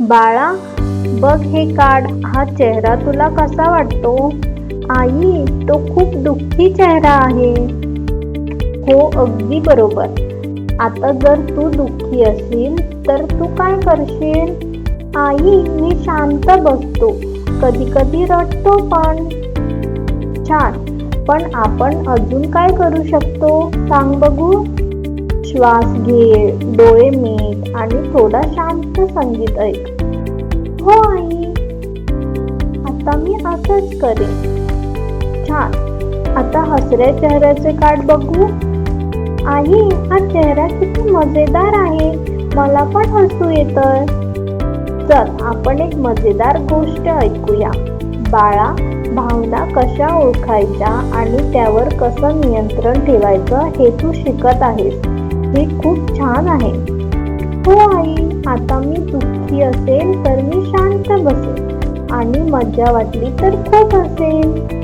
बाळा बघ हे कार्ड हा चेहरा तुला कसा वाटतो? आई तो खूप दुःखी चेहरा आहे. हो अगदी बरोबर. आता जर तू दुःखी असेल तर तू काय करशील? आई मी शांत बसतो. कधी कधी रडतो पण. छान. पण आपण अजून काय करू शकतो? सांग बघू. श्वास घे डोळे मीट आणि थोडा शांत संगीत ऐक. हो आई. आता मी असंच करेन. छान. आता हसऱ्या चेहऱ्याचे कार्ड बघू. आई हा चेहरा किती मजेदार आहे. मला पण हसू येतं चल आपण एक मजेदार गोष्ट ऐकूया. बाळा भावना कशा ओळखायच्या आणि त्यावर कसं नियंत्रण ठेवायचं हे तू शिकत आहेस. हे खूप छान आहे. हो आई आता मी दुःखी असेल तर मी शांत बसेल आणि मज्जा वाटली तर खूप असेल.